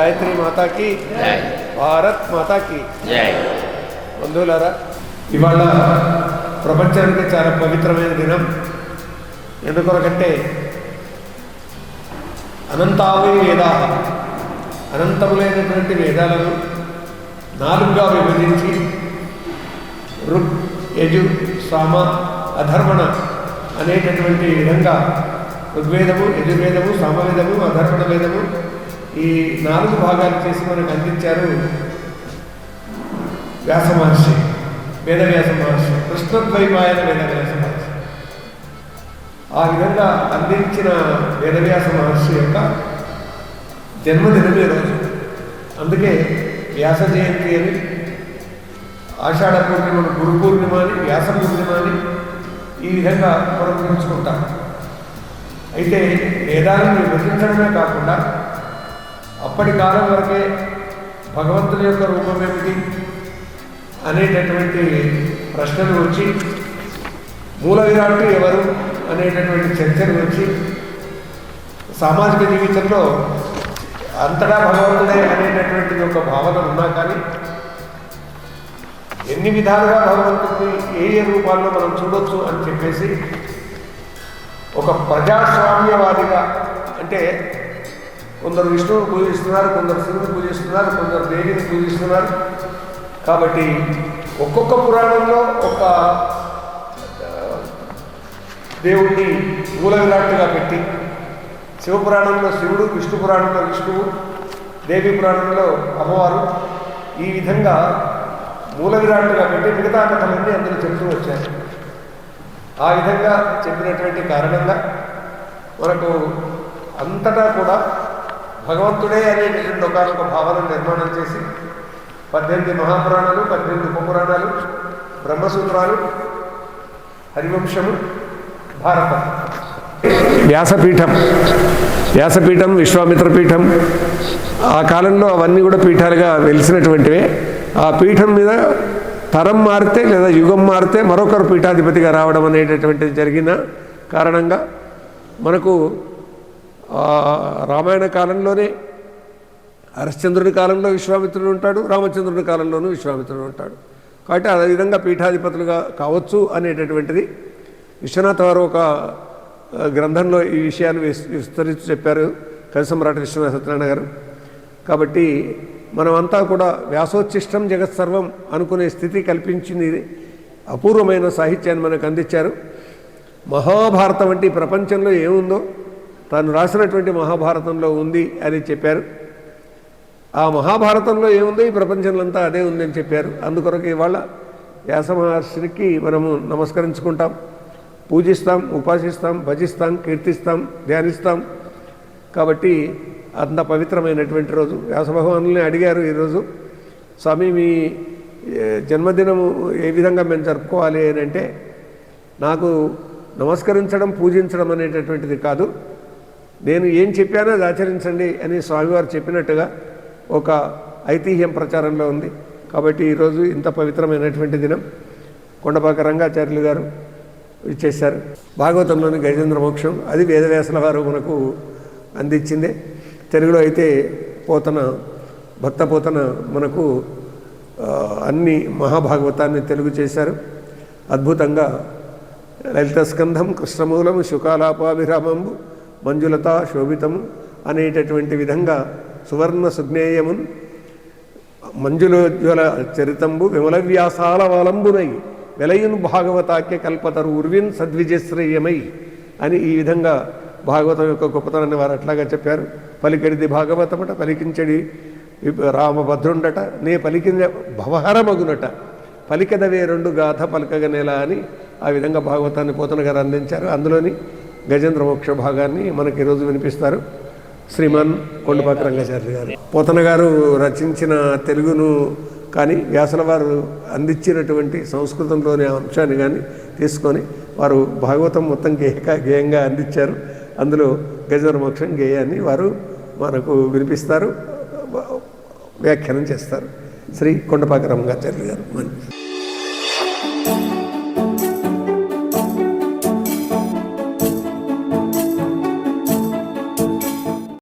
గాయత్రి మాతాకి భారత్ మాతాకి. బంధువులారా ఇవాళ ప్రపంచానికి చాలా పవిత్రమైన దినం. ఎందుకొరకంటే అనంతావే వేదా అనంతములైనటువంటి వేదాలను నాలుగుగా విభజించి రుక్ యజు సామ అధర్మణ అనేటటువంటి విధంగా ఋగ్వేదము యజుర్వేదము సామవేదము అధర్మణ వేదము ఈ నాలుగు భాగాలు చేసి మనకు అందించారు వ్యాస మహర్షి వేదవ్యాస మహర్షి కృష్ణద్వైపాయన వేదవ్యాస మహర్షి. ఆ విధంగా అందించిన వేదవ్యాస మహర్షి యొక్క జన్మదినమే రోజు. అందుకే వ్యాస జయంతి అని ఆషాఢ పూర్ణిమ గురు పూర్ణిమ అని వ్యాస పూర్ణిమ అని ఈ విధంగా మనం అయితే వేదాలను విభజించడమే కాకుండా అప్పటి కాలం వరకే భగవంతుని యొక్క రూపం ఏమిటి అనేటటువంటి ప్రశ్నలు వచ్చి మూల విరాట్టు ఎవరు అనేటటువంటి చర్చలు వచ్చి సామాజిక జీవితంలో అంతటా భగవంతుడే అనేటటువంటి ఒక భావన ఉన్నా కానీ ఎన్ని విధాలుగా భగవంతుడిని ఏ ఏ రూపాల్లో మనం చూడొచ్చు అని చెప్పేసి ఒక ప్రజాస్వామ్యవాదిగా అంటే కొందరు విష్ణువుని పూజిస్తున్నారు కొందరు శివుని పూజిస్తున్నారు కొందరు దేవిని పూజిస్తున్నారు. కాబట్టి ఒక్కొక్క పురాణంలో ఒక దేవుణ్ణి మూల విరాట్టుగా పెట్టి శివపురాణంలో శివుడు విష్ణు పురాణంలో విష్ణువు దేవి పురాణంలో అమ్మవారు ఈ విధంగా మూల విరాట్టుగా పెట్టి మిగతా కథలన్నీ అందరూ చెప్తూ వచ్చారు. ఆ విధంగా చెప్పినటువంటి కారణంగా మనకు అంతటా కూడా భగవంతుడే అనేటటువంటి ఒకనొక భావన నిర్మాణం చేసి పద్దెనిమిది మహాపురాణాలు పద్దెనిమిది ఉపపురాణాలు బ్రహ్మసూత్రాలు హరివంశము భారతం. వ్యాసపీఠం. వ్యాసపీఠం విశ్వామిత్ర పీఠం ఆ కాలంలో అవన్నీ కూడా పీఠాలుగా వెలిసినటువంటివే. ఆ పీఠం మీద తరం మారితే లేదా యుగం మారితే మరొకరు పీఠాధిపతిగా రావడం అనేటటువంటిది జరిగిన కారణంగా మనకు రామాయణ కాలంలోనే హరశ్చంద్రుడి కాలంలో విశ్వామిత్రుడు ఉంటాడు రామచంద్రుడి కాలంలోనూ విశ్వామిత్రుడు ఉంటాడు. కాబట్టి ఆ విధంగా పీఠాధిపతులుగా కావచ్చు అనేటటువంటిది విశ్వనాథ్ వారు ఒక గ్రంథంలో ఈ విషయాన్ని విస్తరించి చెప్పారు కవిసమ్రాట్ విశ్వనాథ సత్యనారాయణ గారు. కాబట్టి మనమంతా కూడా వ్యాసోచ్ఛిష్టం జగత్ సర్వం అనుకునే స్థితి కల్పించింది అపూర్వమైన సాహిత్యాన్ని మనకు అందించారు. మహాభారతం వంటి ప్రపంచంలో ఏముందో తాను రాసినటువంటి మహాభారతంలో ఉంది అని చెప్పారు. ఆ మహాభారతంలో ఏముందో ఈ ప్రపంచంలో అంతా అదే ఉందని చెప్పారు. అందుకొరకు ఇవాళ వ్యాస మహర్షికి మనము నమస్కరించుకుంటాం. పూజిస్తాం ఉపాసిస్తాం భజిస్తాం కీర్తిస్తాం ధ్యానిస్తాం. కాబట్టి అంత పవిత్రమైనటువంటి రోజు. వ్యాస భగవానుల్ని అడిగారు ఈరోజు స్వామి మీ జన్మదినము ఏ విధంగా మేము జరుపుకోవాలి? అని అంటే నాకు నమస్కరించడం పూజించడం అనేటటువంటిది కాదు. నేను ఏం చెప్పానో అది ఆచరించండి అని స్వామివారు చెప్పినట్టుగా ఒక ఐతిహ్యం ప్రచారంలో ఉంది. కాబట్టి ఈరోజు ఇంత పవిత్రమైనటువంటి దినం కొండపాక రంగాచార్యులు గారు ఇచ్చేశారు. భాగవతంలోని గజేంద్ర మోక్షం అది వేదవ్యాసుల వారు మనకు అందించిందే. తెలుగులో అయితే పోతన భక్త పోతన మనకు అన్ని మహాభాగవతాన్ని తెలుగు చేశారు. అద్భుతంగా లలిత స్కంధం కృష్ణమూలము శుకాలాపాభిరామంబు మంజులత శోభితము అనేటటువంటి విధంగా సువర్ణ సుజ్ఞేయమున్ మంజులోజ్వల చరితంబు విమల వ్యాసాల వలంబునై వెలయున్ భాగవతాఖ్య కల్పతరు ఉర్విన్ సద్విజశ్రేయమై అని ఈ విధంగా భాగవతం యొక్క గొప్పతనాన్ని వారు అట్లాగా చెప్పారు. పలికెడిది భాగవతమట పలికించడి రామభద్రుండట నే పలికిన భవహరమగునట పలికదవే రెండు గాథ పలకగనేలా అని ఆ విధంగా భాగవతాన్ని పోతన గారు అందించారు. అందులోని గజేంద్ర మోక్ష భాగాన్ని మనకి ఈరోజు వినిపిస్తారు. శ్రీమాన్ కొండపాక రంగాచార్య గారు. పోతన గారు రచించిన తెలుగును కానీ వ్యాసల వారు అందించినటువంటి సంస్కృతంలోని అంశాన్ని కానీ తీసుకొని వారు భాగవతం మొత్తం గేయ గేయంగా అందించారు. అందులో గజేంద్ర మోక్షం గేయాన్ని వారు మనకు వినిపిస్తారు వ్యాఖ్యానం చేస్తారు. శ్రీ కొండపాక రంగాచార్య గారు. మంచి